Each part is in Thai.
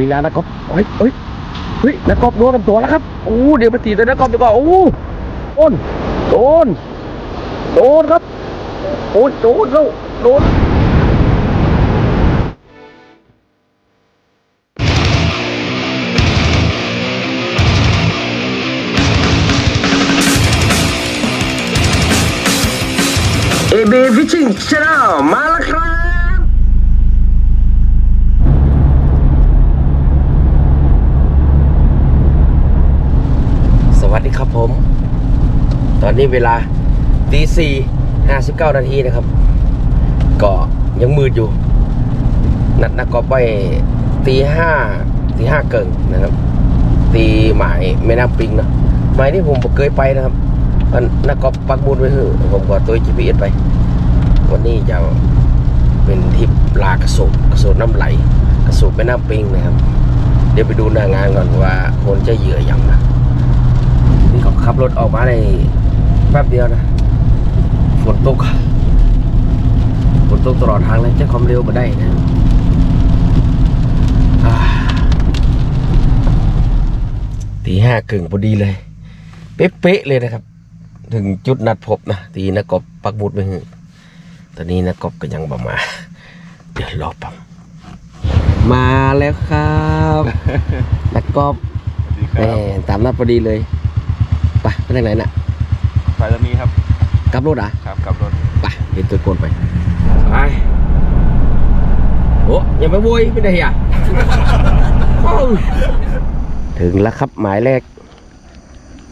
ลีลานะครับเฮ้ยเฮ้ยเฮ้ยนักกอบโดนลำตัวแล้วครับโอ้เดี๋ยวไปตีตัวนักกอบดีกว่าโอ้โดนโดนโดนครับโดนโดนแล้วโดนเอเบฟิชชิ่งชนลมาแล้วครับ สวัสดีครับผม ตอ นี้เวลาตีสี่ห้าสิบเก้านาทีนะครับ ก็ยังมืดอยู่ นัดนักกอล์ฟไปตีห้าตีห้าเกิงนะครับ ตีหมายแม่น้ำปิงเนาะหมายที่ผมเคยไปนะครับมันนักกอล์ฟปักบุญไว้เถอะผมก็ตัว GPS ไป วันนี้จะเป็นทิปลากระสุบกระสุบน้ำไหล กระสุบแม่น้ำปิงนะครับ เดี๋ยวไปดูหน้างานก่อนว่าคนจะเหยื่อยังนะนี่เขาขับรถออกมาใน แป๊บเดียวนะฝนตกฝนตกตลอดทางเลยจะความเร็วมาได้นะอ่าตีห้าครึ่งพอดีเลย เป๊ะๆเลยนะครับ ถึงจุดนัดพบนะตีนักกบปักหมุดไปหึตอนนี้นักกบก็ยังบ่มา เดี๋ยวรอปั๊มมาแล้วครับนักกบสวัสดีคแหรับมตามนัดพอดีเลยไปไปทางไหนน่ะ ไฟตอนนี้ครับกลับรถอะครับกับรถไปเดี๋ยวตัวโกนไปไปโอ้ยังไม่โวยไม่ได้อะโอ้ยถึงแล้วครับหมายแรก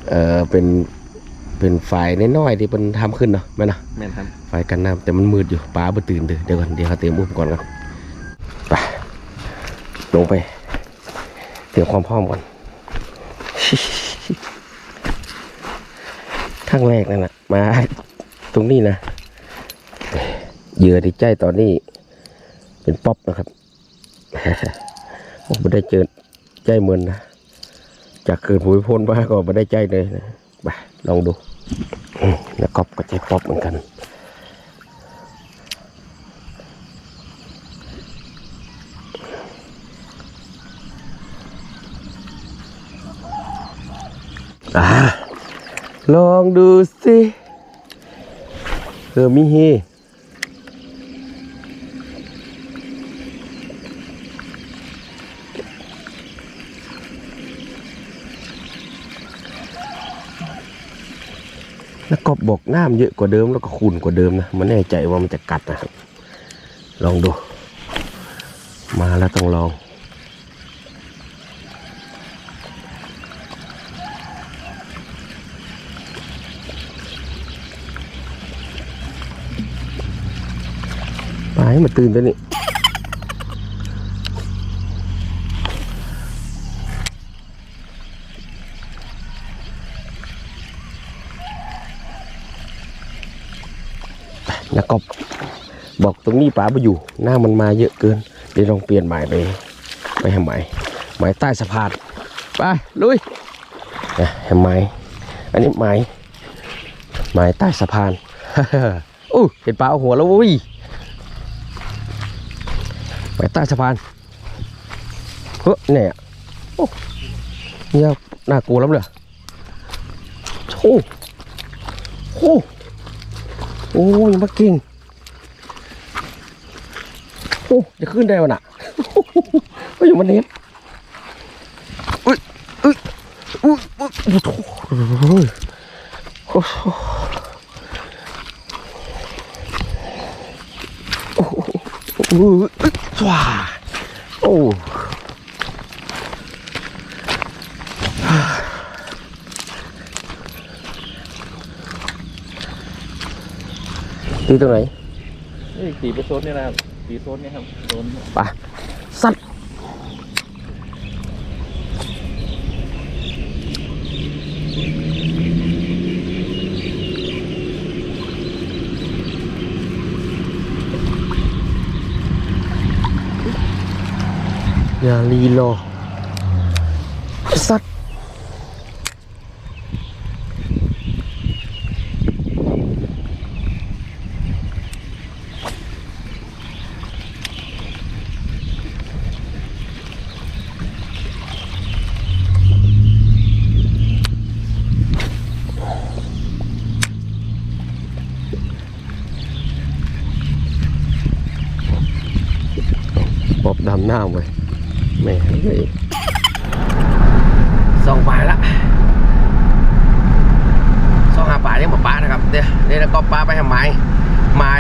เออเป็นเป็นฝ่ายน้อยๆที่เป็นทำขึ้นเนาะแม่เนาะแม่นครับฝ่ายกันน้ำแต่มันมืดอยู่ป้าบ่ตื่นเด้อเดี๋ยวก่อนเดี๋ยวเขาเตรียมอุปกรณ์ก่อนไปลงไปเตรียมความพร้อมก่อน ครั้งแรกนั่นแหละมาตรงนี้นะเหยื่อที่ใจตอนนี้ เป็นป๊อปนะครับไม่ได้เจอใจเหมือนนะจากเกิดผุยพ้นมาก็ไม่ได้ใจเลยนะไปลองดูแล้วก็ก็ใจป๊อปเหมือนกัน อ่า ลองดูสิเออมีเฮแล้วก็บอกน้ำเยอะกว่าเดิมแล้วก็ขุ่นกว่าเดิมนะมันแน่ใจว่ามันจะกัดนะครับ ลองดู มาแล้วต้องลอง ไปให้มันตื่นตัวนี้แล้วก็บอกตรงนี้ป๋าไปอยู่ หน้ามันมาเยอะเกิน เดี๋ยวลองเปลี่ยนหมายไป ไปให้หมายหมายใต้สะพานไปลุยนะให้หมายอันนี้หมายหมายใต้สะพานอู้เห็นปลาเอาหัวแล้ววุ้ย ไปใต้สะพานเฮ้ยเนี่ยโอ้เนี่ยน่ากลัวแล้วเลยโอ้โหโอ้ยมาก่งโอ้จะขึ้นได้วะน่ะเฮ้ยมันเน็ตอุ้ยอุ้ยอุ้ยอุ้ยโอ้โหโอ้โหโอ้โหอุ้ยอุ้ย ว้าโอ้ตีตรงไหนนี่ตีไปโซนนี่นะครับตีโซนนี่ครับโซนไปสั อย่าลีรอสัตว์ปอบดำหน้าไว้ แม่เฮ้ยสองปลาละสองหาปลายยังบ่ปลานะครับเดี๋ยนี่แล้วก็ปลาไปทำไม้ไม้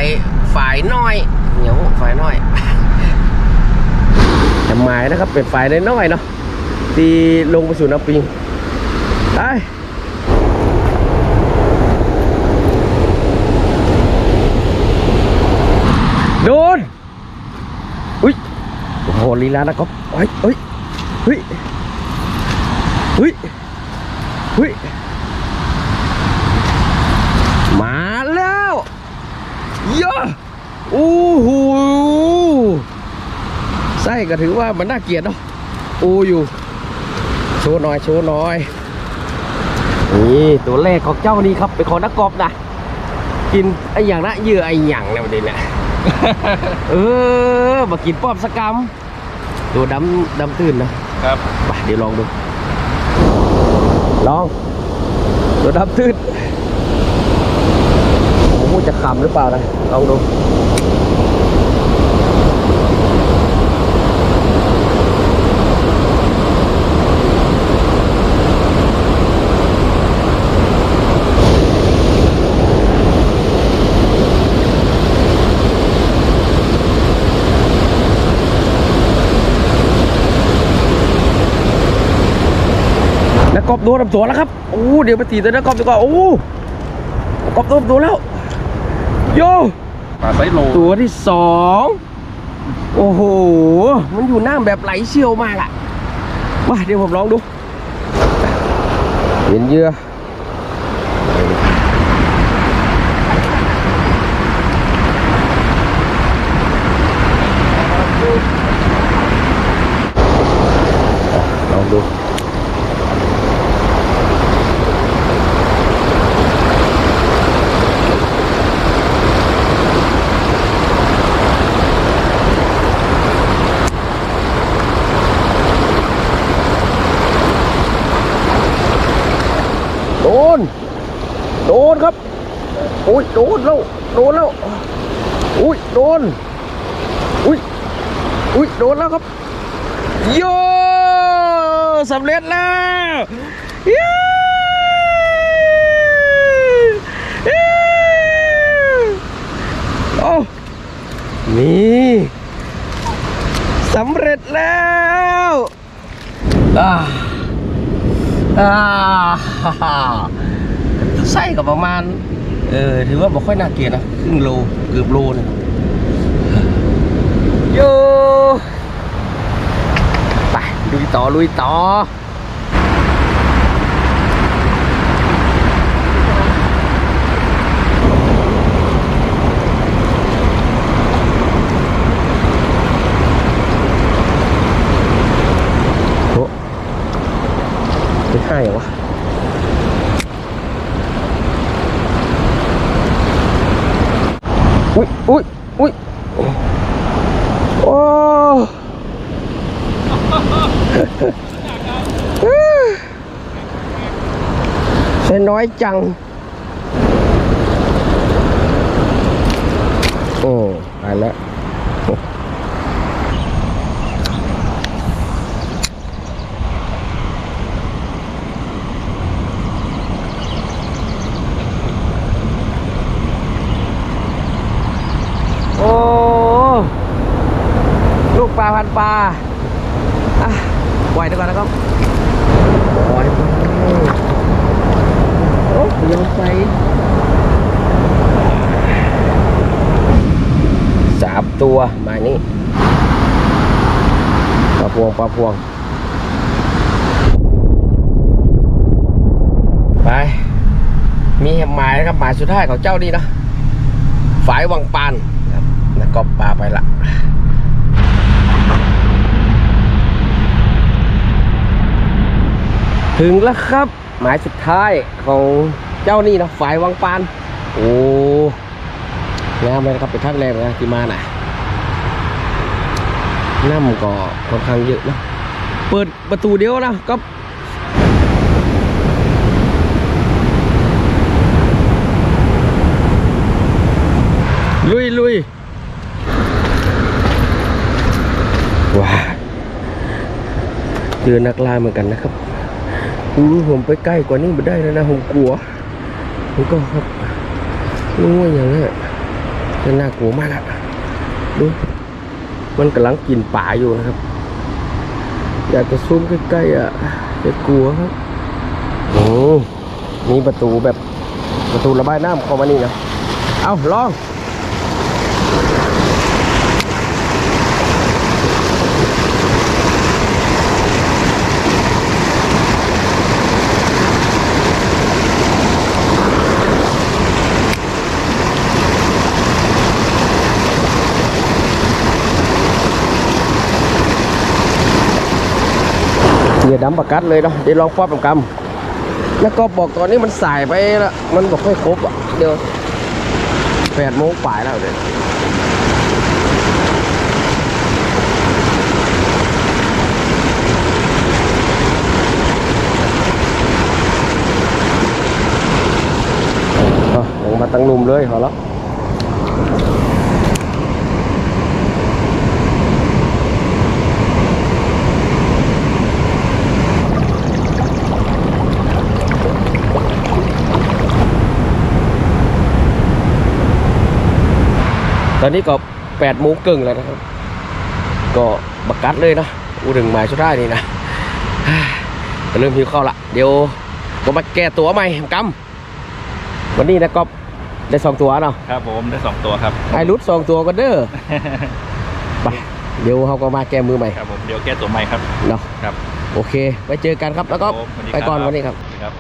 ฝ่ายน้อยเหนียวฝ่ายน้อยแต่ไม้นะครับเป็นฝ่ายน้อยเนาะที่ลงไปสู่น้ำปิงไปโดน อุ้ยโอ้โห ลีลานะครับเฮ้ยเฮ้ยเฮ้ยเฮ้ยเฮ้ยมาแล้วเยอะโอ้โหไส้ก็ถือว่ามันน่าเกลียดเนาะโอ้อยู่โชว์หน่อยโชว์หน่อยนี่ตัวแรกของเจ้านี่ครับเป็นของนักกอบนะกินไอ้อย่างนะเหยื่อไอ้หยังเนี่ยประเด็นเนี่ยเออมากินป้อมสกรรม ตัวดำดำตื่นนะครับไปเดี๋ยวลองดู ลอง ตัวดำตื่นโอ้โหจะขำหรือเปล่านะ ลองดู กกอบโดนลำตัวแล้วครับโอ้เดี๋ยวไปตีตัวนักกอบดีกว่าโอ้นักกอบโดนลำตัวแล้วโยปลาไซส์โลตัวที่สองโอ้โห มันอยู่น้ำแบบไหลเชี่ยวมากอะมาเดี๋ยวผมลองดูเห็นเหยื่อลองดู โดน โดนครับ โอ้ยโดนแล้วโดนแล้วอุ้ยโดนอุ้ยอุ้ยโดนแล้วครับโยสำเร็จแล้วย้เย้โอ้นี่สำเร็จแล้วอ่าอ่าไส้กับประมาณ เออถือว่าบอกค่อยน่าเกลียดนะครึ่งโลเกือบโลนะโยไปลุยต่อลุยต่อ โอ้ไม่ให้เหรอวะ อุ้ยอุ้ยอุ้ยโอ้เส้นน้อยจัง โอ้ตายแล้ว โอ้ ลูกปลาพันปลาอะปล่อยดีกว่านะครับปล่อยไปโอ้ยอมไปสามตัวมานี่ปลาพวงปลาพวง ไป มีหมายนะครับหมายสุดท้ายของเจ้านี่นะฝายวังปานนะครับแล้วก็ปลาไปละ ถึงแล้วครับ หมายสุดท้ายของเจ้านี่นะฝ่ายวังปาน โอ้งามเลยนะครับเป็นท่านแรกนะที่มาน่ะน้ำก็ค่อนข้างเยอะนะเปิดประตูเดียวนะก็ลุยลุยว้าเจอนักล่าเหมือนกันนะครับ อู้ผมไปใกล้กว่านี้ไม่ได้แล้วนะผมกลัวผมก็ครับรู้ว่าอย่างนี้นจะน่ากลัวมากอะดูมันกำลังกินป่าอยู่นะครับ อยากจะซูมใกล้ๆอะจะกลัวครับโอ้มีประตูแบบประตูระบายน้ำเข้ามานี่นะเอาลอง เนี่ยดำประกัดเลยเนาะเดี๋ยวลองป๊อปกำแล้วก็บอกตอนนี้มันสายไปละมันบอกไม่ครบอะเดี๋ยวแปดโมงป่ายแล้วเดี๋ยวเอาลงมาตั้งนุ่มเลยพอแล้ว ตอนนี้ก็แปดโมงครึ่งแล้วนะครับ ก็บักกัดเลยนะอูดึงหมายสุดท้ายนี่นะก็เริ่มหิวข้าวละเดี๋ยวผมมาแก้ตัวใหม่กำวันนี้นะก็ได้สองตัวเนาะครับผมได้สองตัวครับไอรุดสองตัวก็เด้อไปเดี๋ยวเขาก็มาแก้มือใหม่ครับผมเดี๋ยวแก้ตัวใหม่ครับเนาะครับ โอเคไปเจอกันครับแล้วก็ผมสวัสดีไปก่อนครับวันนี้ครับครับ